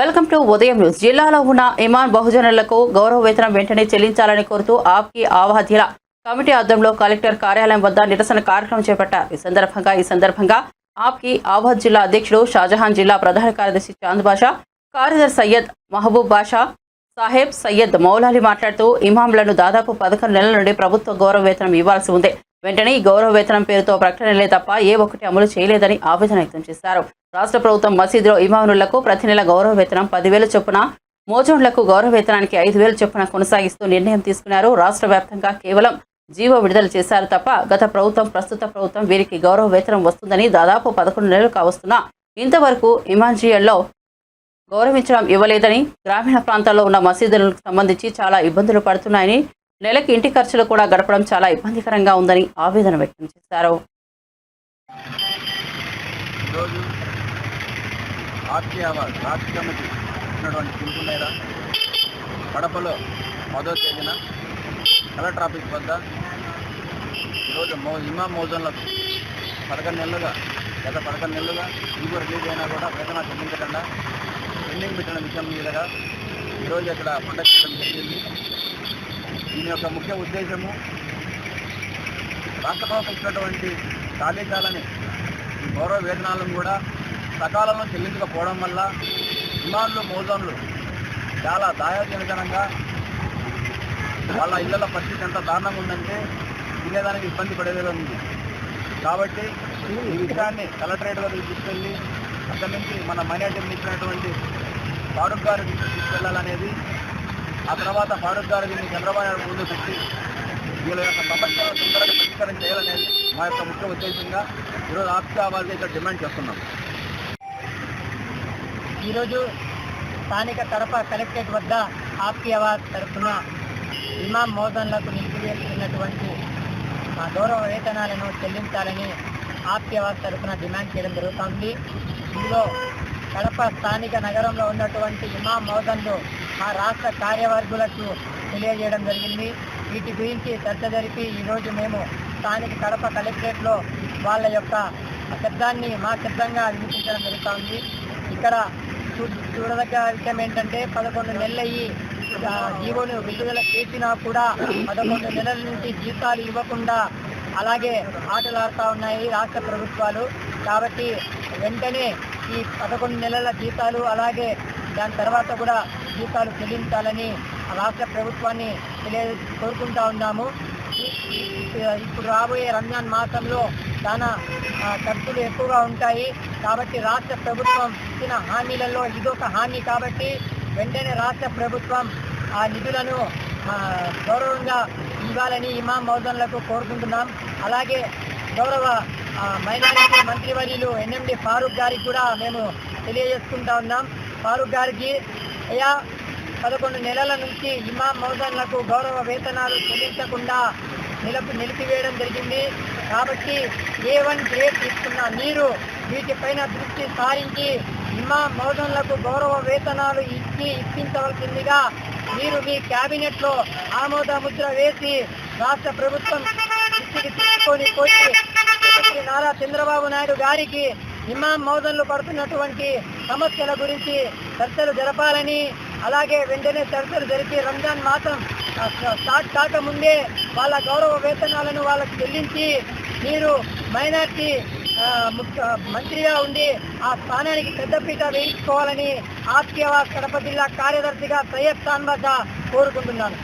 Welcome to ఉదయం news. జిల్లాలో ఉన్న ఇమాన్ బహుజనులకు గౌరవ వేతనం వెంటనే చెల్లించాలని కోరుతూ ఆప్కి ఆవాధ్యుల కమిటీ ఆధ్వర్యంలో కలెక్టర్ కార్యాలయం వద్ద నిరసన కార్యక్రమం చేపట్టారు. ఈ సందర్భంగా ఈ సందర్భంగా ఆప్కి ఆవాద్ జిల్లా అధ్యక్షుడు షాజహాన్ జిల్లా ప్రధాన కార్యదర్శి చాంద్ బాషా కార్యదర్శి సయ్యద్ మహబూబ్ బాషా సాహెబ్ సయ్యద్ మౌలాలి మాట్లాడుతూ ఇమాంలను దాదాపు పదకొండు నెలల నుండి ప్రభుత్వ గౌరవ వేతనం ఇవ్వాల్సి ఉంది. వెంటనే ఈ గౌరవ వేతనం పేరుతో ప్రకటనలే తప్ప ఏ ఒక్కటి అమలు చేయలేదని ఆవేదన వ్యక్తం చేశారు. రాష్ట్ర ప్రభుత్వం మసీదులో ఇమానులకు ప్రతి నెల గౌరవ వేతనం పదివేల చొప్పున మోజోన్లకు గౌరవ వేతనానికి ఐదు వేల చొప్పున కొనసాగిస్తూ నిర్ణయం తీసుకున్నారు రాష్ట్ర వ్యాప్తంగా కేవలం జీవో విడుదల చేశారు తప్ప గత ప్రభుత్వం ప్రస్తుత ప్రభుత్వం వీరికి గౌరవ వేతనం వస్తుందని దాదాపు పదకొండు నెలలు కావస్తున్నా ఇంతవరకు ఇమాన్జియల్లో గౌరవించడం ఇవ్వలేదని గ్రామీణ ప్రాంతాల్లో ఉన్న మసీదులకు సంబంధించి చాలా ఇబ్బందులు పడుతున్నాయని నెలకి ఇంటి ఖర్చులు కూడా గడపడం చాలా ఇబ్బందికరంగా ఉందని ఆవేదన వ్యక్తం చేశారు. కడపలో పదో తేదీన కలెక్టర్ ఆఫీస్ వద్ద ఈరోజు మో ఇమా మోజన్లకు పదకొండు నెలలుగా గత పదకొండు నెలలుగా ఇంకో రిలీజ్ అయినా కూడా వేతన చెల్లించకుండా పెండింగ్ పెట్టిన విషయం మీదుగా ఈరోజు ఇక్కడ పండగ జరిగింది. దీని యొక్క ముఖ్య ఉద్దేశము రాష్ట్ర ప్రభుత్వం ఇచ్చినటువంటి ఖాళీకాలని గౌరవ వేతనాలను కూడా సకాలంలో చెల్లించకపోవడం వల్ల ఇమాన్లు మోజన్లు చాలా దాయాజనకరంగా వాళ్ళ ఇళ్ళ పరిస్థితి ఎంత దారుణంగా ఉందంటే తినేదానికి ఇబ్బంది పడేదిగా ఉంది. కాబట్టి ఈ విషయాన్ని కలెక్టరేట్ వరకు తీసుకెళ్ళి అక్కడి నుంచి మన మైనార్టీ ఇచ్చినటువంటి ఫారూక్ గారికి తీసుకెళ్ళాలనేది ఆ తర్వాత ఫారూక్ గారు దీన్ని చంద్రబాబు నాయుడు ముందు పెట్టి వీళ్ళ యొక్క సమస్యలను తొందరగా పరిష్కారం చేయాలనేది మా యొక్క ముఖ్య ఉద్దేశంగా ఈరోజు ఆప్కా వాళ్ళకి ఇక్కడ డిమాండ్ చేస్తున్నాం. ఈరోజు స్థానిక కడప కలెక్టరేట్ వద్ద ఆప్కి అవార్డ్ తరఫున ఇమాం మోదన్లకు నిలిపివేస్తున్నటువంటి మా గౌరవ వేతనాలను చెల్లించాలని ఆప్తి అవార్డ్ తరఫున డిమాండ్ చేయడం జరుగుతోంది. ఇందులో కడప స్థానిక నగరంలో ఉన్నటువంటి ఇమాం మోదన్లు మా రాష్ట్ర కార్యవర్గులకు తెలియజేయడం జరిగింది. వీటి గురించి చర్చ జరిపి ఈరోజు మేము స్థానిక కడప కలెక్టరేట్లో వాళ్ళ యొక్క శబ్దాన్ని మా శబ్దంగా వినిపించడం జరుగుతుంది. ఇక్కడ చూ- చూడదగ్గ విషయం ఏంటంటే పదకొండు నెలలయ్యి జీవోను విడుదల చేసినా కూడా పదకొండు నెలల నుంచి జీతాలు ఇవ్వకుండా అలాగే ఆటలాడుతూ ఉన్నాయి రాష్ట్ర ప్రభుత్వాలు. కాబట్టి వెంటనే ఈ పదకొండు నెలల జీతాలు అలాగే దాని తర్వాత కూడా జీతాలు చెల్లించాలని రాష్ట్ర ప్రభుత్వాన్ని తెలియ కోరుకుంటా ఉన్నాము. ఇప్పుడు రాబోయే రంజాన్ మాసంలో చాలా ఖర్చులు ఎక్కువగా ఉంటాయి. కాబట్టి రాష్ట్ర ప్రభుత్వం ఇచ్చిన హామీలలో ఇదొక హామీ కాబట్టి వెంటనే రాష్ట్ర ప్రభుత్వం ఆ నిధులను గౌరవంగా ఇవ్వాలని ఇమాం మౌదన్లకు కోరుకుంటున్నాం. అలాగే గౌరవ మైనారిటీ మంత్రివర్యులు ఎన్ఎండి ఫారూక్ గారికి కూడా మేము తెలియజేసుకుంటా ఉన్నాం. ఫారూక్ గారికి అయ్యా పదకొండు నెలల నుంచి ఇమాం మౌదన్లకు గౌరవ వేతనాలు చెల్లించకుండా నిలపు నిలిపివేయడం జరిగింది. కాబట్టి ఏ వన్ గ్రేడ్ తీసుకున్న మీరు వీటిపైన దృష్టి సారించి ఇమా మౌదన్లకు గౌరవ వేతనాలు ఇచ్చి ఇప్పించవలసిందిగా మీరు మీ క్యాబినెట్లో ఆమోద ముద్ర వేసి రాష్ట్ర ప్రభుత్వం తీసుకొని పోయి ముఖ్యమంత్రి నారా చంద్రబాబు నాయుడు గారికి ఇమాం మౌదన్లు పడుతున్నటువంటి సమస్యల గురించి చర్చలు జరపాలని అలాగే వెంటనే చర్చలు జరిపి రంజాన్ మాసం స్టార్ట్ కాకముందే వాళ్ళ గౌరవ వేతనాలను వాళ్ళకి చెల్లించి మీరు మైనార్టీ ముఖ్య మంత్రిగా ఉండి ఆ స్థానానికి పెద్దపీట వేయించుకోవాలని ఆర్టీఆర్ కడప జిల్లా కార్యదర్శిగా సయ్యద్ ఖాన్ వద్ద కోరుకుంటున్నాను.